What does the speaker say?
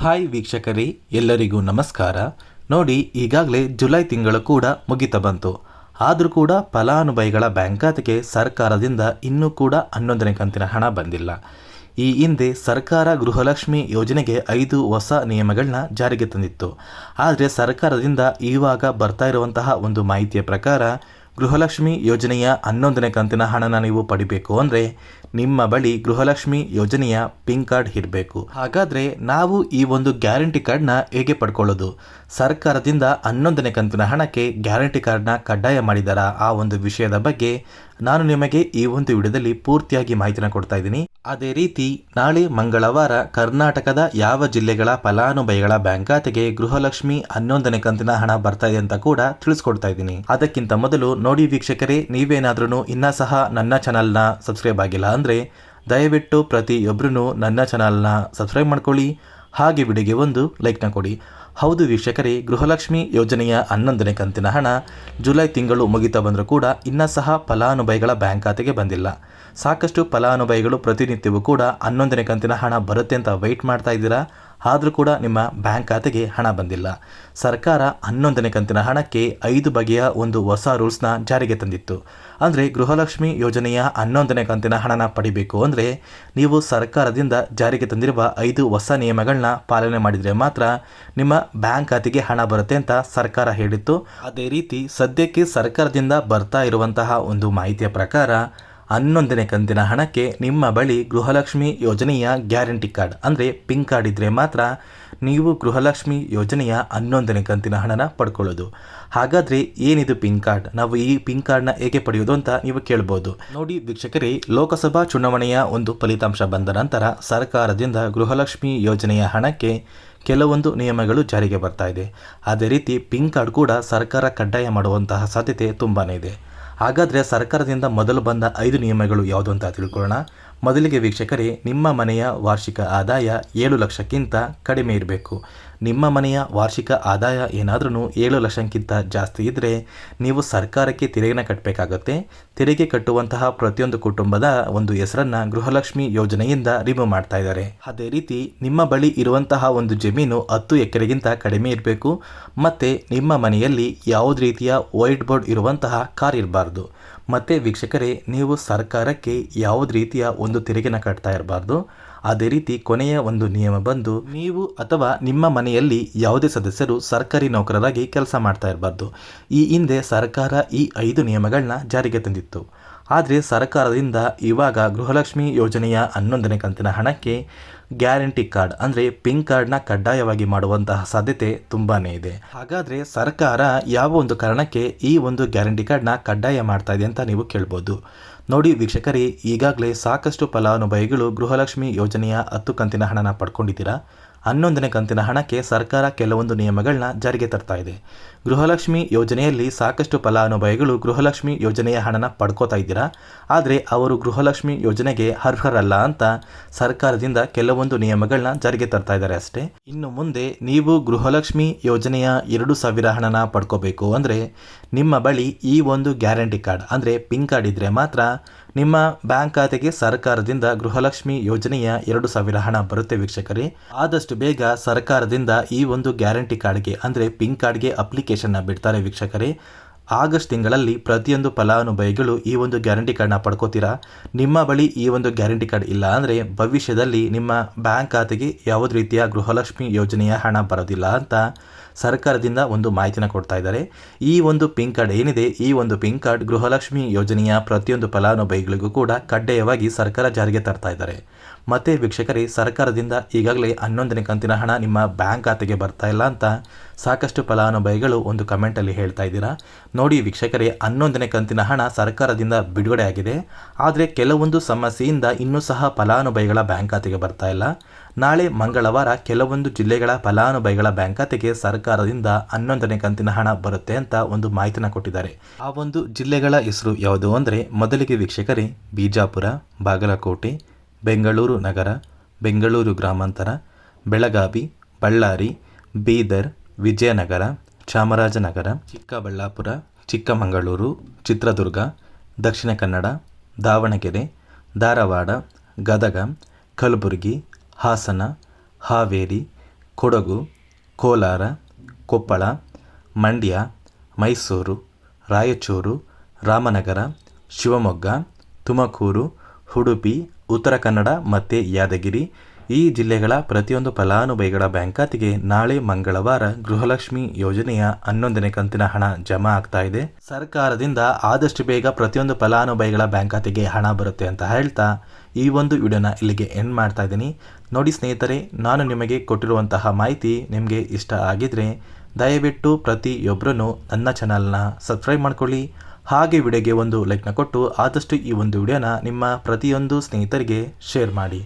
Hi ವೀಕ್ಷಕರೇ, ಎಲ್ಲರಿಗೂ ನಮಸ್ಕಾರ. ನೋಡಿ, ಈಗಾಗಲೇ ಜುಲೈ ತಿಂಗಳು ಕೂಡ ಮುಗಿತ ಬಂತು. ಆದರೂ ಕೂಡ ಫಲಾನುಭವಿಗಳ ಬ್ಯಾಂಕ್ ಖಾತೆಗೆ ಸರ್ಕಾರದಿಂದ ಇನ್ನೂ ಕೂಡ ಹನ್ನೊಂದನೇ ಕಂತಿನ ಹಣ ಬಂದಿಲ್ಲ. ಈ ಹಿಂದೆ ಸರ್ಕಾರ ಗೃಹಲಕ್ಷ್ಮಿ ಯೋಜನೆಗೆ ಐದು ಹೊಸ ನಿಯಮಗಳನ್ನ ಜಾರಿಗೆ ತಂದಿತ್ತು. ಆದರೆ ಸರ್ಕಾರದಿಂದ ಇವಾಗ ಬರ್ತಾ ಇರುವಂತಹ ಒಂದು ಮಾಹಿತಿಯ ಪ್ರಕಾರ ಗೃಹಲಕ್ಷ್ಮಿ ಯೋಜನೆಯ ಹನ್ನೊಂದನೇ ಕಂತಿನ ಹಣನ ನೀವು ಪಡಿಬೇಕು ಅಂದರೆ ನಿಮ್ಮ ಬಳಿ ಗೃಹಲಕ್ಷ್ಮಿ ಯೋಜನೆಯ ಪಿನ್ ಕಾರ್ಡ್ ಇರಬೇಕು. ಹಾಗಾದರೆ ನಾವು ಈ ಒಂದು ಗ್ಯಾರಂಟಿ ಕಾರ್ಡ್ನ ಹೇಗೆ ಪಡ್ಕೊಳ್ಳೋದು? ಸರ್ಕಾರದಿಂದ ಹನ್ನೊಂದನೇ ಕಂತಿನ ಹಣಕ್ಕೆ ಗ್ಯಾರಂಟಿ ಕಾರ್ಡ್ನ ಕಡ್ಡಾಯ ಮಾಡಿದಾರ? ಆ ಒಂದು ವಿಷಯದ ಬಗ್ಗೆ ನಾನು ನಿಮಗೆ ಈ ಒಂದು ವಿಡಿಯೋದಲ್ಲಿ ಪೂರ್ತಿಯಾಗಿ ಮಾಹಿತಿನ ಕೊಡ್ತಾ ಇದ್ದೀನಿ. ಅದೇ ರೀತಿ, ನಾಳೆ ಮಂಗಳವಾರ ಕರ್ನಾಟಕದ ಯಾವ ಜಿಲ್ಲೆಗಳ ಫಲಾನುಭವಿಗಳ ಬ್ಯಾಂಕ್ ಖಾತೆಗೆ ಗೃಹಲಕ್ಷ್ಮಿ ಹನ್ನೊಂದನೇ ಕಂತಿನ ಹಣ ಬರ್ತಾ ಇದೆ ಅಂತ ಕೂಡ ತಿಳಿಸ್ಕೊಡ್ತಾ ಇದ್ದೀನಿ. ಅದಕ್ಕಿಂತ ಮೊದಲು ನೋಡಿ ವೀಕ್ಷಕರೇ ನೀವೇನಾದ್ರೂ ಇನ್ನ ಸಹ ನನ್ನ ಚಾನಲ್ನ ಸಬ್ಸ್ಕ್ರೈಬ್ ಆಗಿಲ್ಲ ಅಂದರೆ ದಯವಿಟ್ಟು ಪ್ರತಿಯೊಬ್ಬರೂ ನನ್ನ ಚಾನಲ್ನ ಸಬ್ಸ್ಕ್ರೈಬ್ ಮಾಡ್ಕೊಳ್ಳಿ. ಹಾಗೆ ವಿಡಿಯೋಗೆ ಒಂದು ಲೈಕ್ನ ಕೊಡಿ. ಹೌದು ವೀಕ್ಷಕರೇ, ಗೃಹಲಕ್ಷ್ಮಿ ಯೋಜನೆಯ ಹನ್ನೊಂದನೇ ಕಂತಿನ ಹಣ ಜುಲೈ ತಿಂಗಳು ಮುಗಿತಾ ಬಂದರೂ ಕೂಡ ಇನ್ನೂ ಸಹ ಫಲಾನುಭವಿಗಳ ಬ್ಯಾಂಕ್ ಖಾತೆಗೆ ಬಂದಿಲ್ಲ. ಸಾಕಷ್ಟು ಫಲಾನುಭವಿಗಳು ಪ್ರತಿನಿತ್ಯವೂ ಕೂಡ ಹನ್ನೊಂದನೇ ಕಂತಿನ ಹಣ ಬರುತ್ತೆ ಅಂತ ವೆಯ್ಟ್ ಮಾಡ್ತಾ ಇದ್ದೀರಾ? ಆದರೂ ಕೂಡ ನಿಮ್ಮ ಬ್ಯಾಂಕ್ ಖಾತೆಗೆ ಹಣ ಬಂದಿಲ್ಲ. ಸರ್ಕಾರ ಹನ್ನೊಂದನೇ ಕಂತಿನ ಹಣಕ್ಕೆ ಐದು ಬಗೆಯ ಒಂದು ಹೊಸ ರೂಲ್ಸ್ನ ಜಾರಿಗೆ ತಂದಿತ್ತು. ಅಂದರೆ ಗೃಹಲಕ್ಷ್ಮಿ ಯೋಜನೆಯ ಹನ್ನೊಂದನೇ ಕಂತಿನ ಹಣನ ಪಡಿಬೇಕು ಅಂದರೆ ನೀವು ಸರ್ಕಾರದಿಂದ ಜಾರಿಗೆ ತಂದಿರುವ ಐದು ಹೊಸ ನಿಯಮಗಳನ್ನ ಪಾಲನೆ ಮಾಡಿದರೆ ಮಾತ್ರ ನಿಮ್ಮ ಬ್ಯಾಂಕ್ ಖಾತೆಗೆ ಹಣ ಬರುತ್ತೆ ಅಂತ ಸರ್ಕಾರ ಹೇಳಿತ್ತು. ಅದೇ ರೀತಿ ಸದ್ಯಕ್ಕೆ ಸರ್ಕಾರದಿಂದ ಬರ್ತಾ ಇರುವಂತಹ ಒಂದು ಮಾಹಿತಿಯ ಪ್ರಕಾರ ಹನ್ನೊಂದನೇ ಕಂತಿನ ಹಣಕ್ಕೆ ನಿಮ್ಮ ಬಳಿ ಗೃಹಲಕ್ಷ್ಮಿ ಯೋಜನೆಯ ಗ್ಯಾರಂಟಿ ಕಾರ್ಡ್, ಅಂದರೆ ಪಿಂಕ್ ಕಾರ್ಡ್ ಇದ್ದರೆ ಮಾತ್ರ ನೀವು ಗೃಹಲಕ್ಷ್ಮಿ ಯೋಜನೆಯ ಹನ್ನೊಂದನೇ ಕಂತಿನ ಹಣನ ಪಡ್ಕೊಳ್ಳೋದು. ಹಾಗಾದರೆ ಏನಿದು ಪಿನ್ ಕಾರ್ಡ್? ನಾವು ಈ ಪಿನ್ ಕಾರ್ಡ್ನ ಏಕೆ ಪಡೆಯೋದು ಅಂತ ನೀವು ಕೇಳ್ಬೋದು. ನೋಡಿ ವೀಕ್ಷಕರೇ, ಲೋಕಸಭಾ ಚುನಾವಣೆಯ ಒಂದು ಫಲಿತಾಂಶ ಬಂದ ನಂತರ ಸರ್ಕಾರದಿಂದ ಗೃಹಲಕ್ಷ್ಮಿ ಯೋಜನೆಯ ಹಣಕ್ಕೆ ಕೆಲವೊಂದು ನಿಯಮಗಳು ಜಾರಿಗೆ ಬರ್ತಾ ಇದೆ. ಅದೇ ರೀತಿ ಪಿಂಕ್ ಕಾರ್ಡ್ ಕೂಡ ಸರ್ಕಾರ ಕಡ್ಡಾಯ ಮಾಡುವಂತಹ ಸಾಧ್ಯತೆ ತುಂಬಾ ಇದೆ. ಹಾಗಾದರೆ ಸರ್ಕಾರದಿಂದ ಮೊದಲು ಬಂದ ಐದು ನಿಯಮಗಳು ಯಾವುದು ಅಂತ ತಿಳ್ಕೊಳ್ಳೋಣ. ಮೊದಲಿಗೆ ವೀಕ್ಷಕರೇ, ನಿಮ್ಮ ಮನೆಯ ವಾರ್ಷಿಕ ಆದಾಯ ಏಳು ಲಕ್ಷಕ್ಕಿಂತ ಕಡಿಮೆ ಇರಬೇಕು. ನಿಮ್ಮ ಮನೆಯ ವಾರ್ಷಿಕ ಆದಾಯ ಏನಾದರೂ ಏಳು ಲಕ್ಷಕ್ಕಿಂತ ಜಾಸ್ತಿ ಇದ್ದರೆ ನೀವು ಸರ್ಕಾರಕ್ಕೆ ತೆರಿಗೆನ ಕಟ್ಟಬೇಕಾಗತ್ತೆ ತೆರಿಗೆ ಕಟ್ಟುವಂತಹ ಪ್ರತಿಯೊಂದು ಕುಟುಂಬದ ಒಂದು ಹೆಸರನ್ನು ಗೃಹಲಕ್ಷ್ಮಿ ಯೋಜನೆಯಿಂದ ರಿಮೂವ್ ಮಾಡ್ತಾ ಇದ್ದಾರೆ. ಅದೇ ರೀತಿ ನಿಮ್ಮ ಬಳಿ ಇರುವಂತಹ ಒಂದು ಜಮೀನು ಹತ್ತು ಎಕರೆಗಿಂತ ಕಡಿಮೆ ಇರಬೇಕು. ಮತ್ತು ನಿಮ್ಮ ಮನೆಯಲ್ಲಿ ಯಾವುದೇ ರೀತಿಯ ವೈಟ್ ಬೋರ್ಡ್ ಇರುವಂತಹ ಕಾರ್ ಇರಬಾರ್ದು. ಮತ್ತು ವೀಕ್ಷಕರೇ, ನೀವು ಸರ್ಕಾರಕ್ಕೆ ಯಾವುದೇ ರೀತಿಯ ಒಂದು ತೆರಿಗೆನ ಕಟ್ತಾ ಇರಬಾರ್ದು? ಅದೇ ರೀತಿ ಕೊನೆಯ ಒಂದು ನಿಯಮ ಬಂದು, ನೀವು ಅಥವಾ ನಿಮ್ಮ ಮನೆಯಲ್ಲಿ ಯಾವುದೇ ಸದಸ್ಯರು ಸರ್ಕಾರಿ ನೌಕರರಾಗಿ ಕೆಲಸ ಮಾಡ್ತಾ ಇರಬಾರ್ದು. ಈ ಹಿಂದೆ ಸರ್ಕಾರ ಈ ಐದು ನಿಯಮಗಳನ್ನ ಜಾರಿಗೆ ತಂದಿತ್ತು. ಆದರೆ ಸರ್ಕಾರದಿಂದ ಇವಾಗ ಗೃಹಲಕ್ಷ್ಮಿ ಯೋಜನೆಯ ಹನ್ನೊಂದನೇ ಕಂತಿನ ಹಣಕ್ಕೆ ಗ್ಯಾರಂಟಿ ಕಾರ್ಡ್, ಅಂದರೆ ಪಿಂಕ್ ಕಾರ್ಡ್ನ ಕಡ್ಡಾಯವಾಗಿ ಮಾಡುವಂತಹ ಸಾಧ್ಯತೆ ತುಂಬಾ ಇದೆ. ಹಾಗಾದರೆ ಸರ್ಕಾರ ಯಾವ ಒಂದು ಕಾರಣಕ್ಕೆ ಈ ಒಂದು ಗ್ಯಾರಂಟಿ ಕಾರ್ಡ್ನ ಕಡ್ಡಾಯ ಮಾಡ್ತಾ ಇದೆ ಅಂತ ನೀವು ಕೇಳ್ಬೋದು. ನೋಡಿ ವೀಕ್ಷಕರೇ, ಈಗಾಗಲೇ ಸಾಕಷ್ಟು ಫಲಾನುಭವಿಗಳು ಗೃಹಲಕ್ಷ್ಮಿ ಯೋಜನೆಯ ಹತ್ತು ಕಂತಿನ ಹಣನ ಪಡ್ಕೊಂಡಿದ್ದೀರಾ? ಹನ್ನೊಂದನೇ ಕಂತಿನ ಹಣಕ್ಕೆ ಸರ್ಕಾರ ಕೆಲವೊಂದು ನಿಯಮಗಳನ್ನ ಜಾರಿಗೆ ತರ್ತಾ ಇದೆ. ಗೃಹಲಕ್ಷ್ಮಿ ಯೋಜನೆಯಲ್ಲಿ ಸಾಕಷ್ಟು ಫಲಾನುಭವಿಗಳು ಗೃಹಲಕ್ಷ್ಮಿ ಯೋಜನೆಯ ಹಣನ ಪಡ್ಕೋತಾ ಇದ್ದೀರಾ? ಆದರೆ ಅವರು ಗೃಹಲಕ್ಷ್ಮಿ ಯೋಜನೆಗೆ ಅರ್ಹರಲ್ಲ ಅಂತ ಸರ್ಕಾರದಿಂದ ಕೆಲವೊಂದು ನಿಯಮಗಳನ್ನ ಜಾರಿಗೆ ತರ್ತಾ ಇದ್ದಾರೆ ಅಷ್ಟೇ. ಇನ್ನು ಮುಂದೆ ನೀವು ಗೃಹಲಕ್ಷ್ಮಿ ಯೋಜನೆಯ ಎರಡು ಸಾವಿರ ಹಣನ ಪಡ್ಕೋಬೇಕು ಅಂದರೆ ನಿಮ್ಮ ಬಳಿ ಈ ಒಂದು ಗ್ಯಾರಂಟಿ ಕಾರ್ಡ್ ಅಂದರೆ ಪಿನ್ ಕಾರ್ಡ್ ಇದ್ದರೆ ಮಾತ್ರ ನಿಮ್ಮ ಬ್ಯಾಂಕ್ ಖಾತೆಗೆ ಸರ್ಕಾರದಿಂದ ಗೃಹಲಕ್ಷ್ಮಿ ಯೋಜನೆಯ ಎರಡು ಸಾವಿರ ಹಣ ಬರುತ್ತೆ ವೀಕ್ಷಕರೇ. ಆದಷ್ಟು ಬೇಗ ಸರ್ಕಾರದಿಂದ ಈ ಒಂದು ಗ್ಯಾರಂಟಿ ಕಾರ್ಡ್ಗೆ, ಅಂದರೆ ಪಿನ್ ಕಾರ್ಡ್ಗೆ ಅಪ್ಲಿಕೇಶನ್ನ ಬಿಡ್ತಾರೆ ವೀಕ್ಷಕರೇ. ಆಗಸ್ಟ್ ತಿಂಗಳಲ್ಲಿ ಪ್ರತಿಯೊಂದು ಫಲಾನುಭವಿಗಳು ಈ ಒಂದು ಗ್ಯಾರಂಟಿ ಕಾರ್ಡ್ನ ಪಡ್ಕೋತೀರಾ? ನಿಮ್ಮ ಬಳಿ ಈ ಒಂದು ಗ್ಯಾರಂಟಿ ಕಾರ್ಡ್ ಇಲ್ಲ ಅಂದರೆ ಭವಿಷ್ಯದಲ್ಲಿ ನಿಮ್ಮ ಬ್ಯಾಂಕ್ ಖಾತೆಗೆ ಯಾವುದೇ ರೀತಿಯ ಗೃಹಲಕ್ಷ್ಮಿ ಯೋಜನೆಯ ಹಣ ಬರೋದಿಲ್ಲ ಅಂತ ಸರ್ಕಾರದಿಂದ ಒಂದು ಮಾಹಿತಿನ ಕೊಡ್ತಾ ಇದ್ದಾರೆ. ಈ ಒಂದು ಪಿಂಕ್ ಕಾರ್ಡ್ ಏನಿದೆ? ಈ ಒಂದು ಪಿಂಕ್ ಕಾರ್ಡ್ ಗೃಹಲಕ್ಷ್ಮಿ ಯೋಜನೆಯ ಪ್ರತಿಯೊಂದು ಫಲಾನುಭವಿಗಳಿಗೂ ಕೂಡ ಕಡ್ಡಾಯವಾಗಿ ಸರ್ಕಾರ ಜಾರಿಗೆ ತರ್ತಾ ಇದ್ದಾರೆ. ಮತ್ತೆ ವೀಕ್ಷಕರೇ, ಸರ್ಕಾರದಿಂದ ಈಗಾಗಲೇ ಹನ್ನೊಂದನೇ ಕಂತಿನ ಹಣ ನಿಮ್ಮ ಬ್ಯಾಂಕ್ ಖಾತೆಗೆ ಬರ್ತಾ ಇಲ್ಲ ಅಂತ ಸಾಕಷ್ಟು ಫಲಾನುಭವಿಗಳು ಒಂದು ಕಮೆಂಟಲ್ಲಿ ಹೇಳ್ತಾ ಇದ್ದೀರಾ. ನೋಡಿ ವೀಕ್ಷಕರೇ, ಹನ್ನೊಂದನೇ ಕಂತಿನ ಹಣ ಸರ್ಕಾರದಿಂದ ಬಿಡುಗಡೆ ಆಗಿದೆ ಆದರೆ ಕೆಲವೊಂದು ಸಮಸ್ಯೆಯಿಂದ ಇನ್ನೂ ಸಹ ಫಲಾನುಭವಿಗಳ ಬ್ಯಾಂಕ್ ಖಾತೆಗೆ ಬರ್ತಾ ಇಲ್ಲ. ನಾಳೆ ಮಂಗಳವಾರ ಕೆಲವೊಂದು ಜಿಲ್ಲೆಗಳ ಫಲಾನುಭವಿಗಳ ಬ್ಯಾಂಕ್ ಖಾತೆಗೆ ಸರ್ಕಾರದಿಂದ ಹನ್ನೊಂದನೇ ಕಂತಿನ ಹಣ ಬರುತ್ತೆ ಅಂತ ಒಂದು ಮಾಹಿತಿನ ಕೊಟ್ಟಿದ್ದಾರೆ. ಆ ಒಂದು ಜಿಲ್ಲೆಗಳ ಹೆಸರು ಯಾವುದು ಅಂದರೆ ಮೊದಲಿಗೆ ವೀಕ್ಷಕರೇ, ಬಿಜಾಪುರ, ಬಾಗಲಕೋಟೆ, ಬೆಂಗಳೂರು ನಗರ, ಬೆಂಗಳೂರು ಗ್ರಾಮಾಂತರ, ಬೆಳಗಾವಿ, ಬಳ್ಳಾರಿ, ಬೀದರ್, ವಿಜಯನಗರ, ಚಾಮರಾಜನಗರ, ಚಿಕ್ಕಬಳ್ಳಾಪುರ, ಚಿಕ್ಕಮಗಳೂರು, ಚಿತ್ರದುರ್ಗ, ದಕ್ಷಿಣ ಕನ್ನಡ, ದಾವಣಗೆರೆ, ಧಾರವಾಡ, ಗದಗ, ಕಲಬುರಗಿ ಹಾಸನ, ಹಾವೇರಿ, ಕೊಡಗು, ಕೋಲಾರ, ಕೊಪ್ಪಳ, ಮಂಡ್ಯ, ಮೈಸೂರು, ರಾಯಚೂರು, ರಾಮನಗರ, ಶಿವಮೊಗ್ಗ, ತುಮಕೂರು, ಉಡುಪಿ, ಉತ್ತರ ಕನ್ನಡ, ಮತ್ತು ಯಾದಗಿರಿ ಈ ಜಿಲ್ಲೆಗಳ ಪ್ರತಿಯೊಂದು ಫಲಾನುಭವಿಗಳ ಬ್ಯಾಂಕ್ ಖಾತೆಗೆ ನಾಳೆ ಮಂಗಳವಾರ ಗೃಹಲಕ್ಷ್ಮಿ ಯೋಜನೆಯ ಹನ್ನೊಂದನೇ ಕಂತಿನ ಹಣ ಜಮಾ ಆಗ್ತಾ ಇದೆ. ಸರ್ಕಾರದಿಂದ ಆದಷ್ಟು ಬೇಗ ಪ್ರತಿಯೊಂದು ಫಲಾನುಭವಿಗಳ ಬ್ಯಾಂಕ್ ಖಾತೆಗೆ ಹಣ ಬರುತ್ತೆ ಅಂತ ಹೇಳ್ತಾ ಈ ಒಂದು ವಿಡಿಯೋನ ಇಲ್ಲಿಗೆ ಎಂಡ್ ಮಾಡ್ತಾ ಇದ್ದೀನಿ. ನೋಡಿ ಸ್ನೇಹಿತರೆ, ನಾನು ನಿಮಗೆ ಕೊಟ್ಟಿರುವಂತಹ ಮಾಹಿತಿ ನಿಮಗೆ ಇಷ್ಟ ಆಗಿದ್ರೆ ದಯವಿಟ್ಟು ಪ್ರತಿಯೊಬ್ಬರೂ ನನ್ನ ಚಾನಲ್ನ ಸಬ್ಸ್ಕ್ರೈಬ್ ಮಾಡ್ಕೊಳ್ಳಿ. ಹಾಗೆ ವಿಡಿಯೋಗೆ ಒಂದು ಲೈಕ್ನ ಕೊಟ್ಟು ಆದಷ್ಟು ಈ ಒಂದು ವಿಡಿಯೋನ ನಿಮ್ಮ ಪ್ರತಿಯೊಂದು ಸ್ನೇಹಿತರಿಗೆ ಶೇರ್ ಮಾಡಿ.